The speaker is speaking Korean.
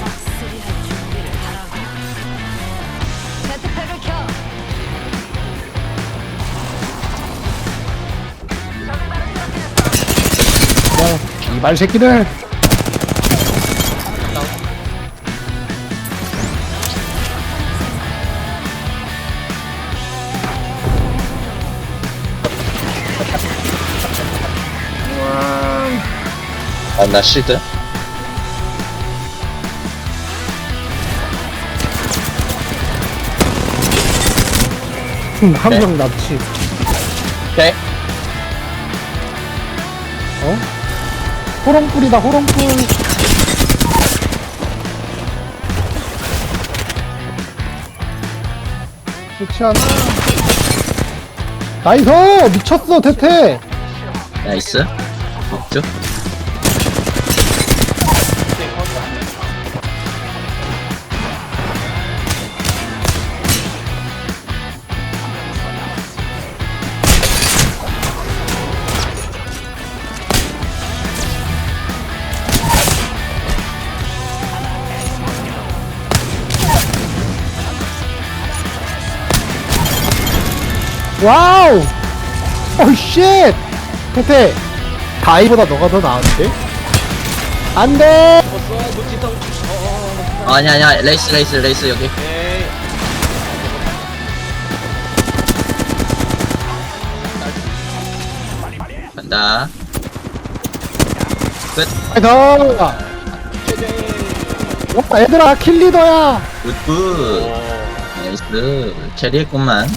싹쓸이할 준비를 하라고. 제트팩을 켜. 이발 새끼들 아, 나 실드? 한 명 납치 오케이. 어? 호롱불이다 호롱불 좋지 않아 나이스 미쳤어 태태 나이스. 없죠? 와우 오 쉣 태태 다이보다 너가 더 나은데? 안돼 어, 아니, 아니야. 레이스, 레이스, 레이스, 여기. 간다. 끝. 나이스 와 얘들아 킬리더야 굿, 굿. 나이스. 캐리했구만.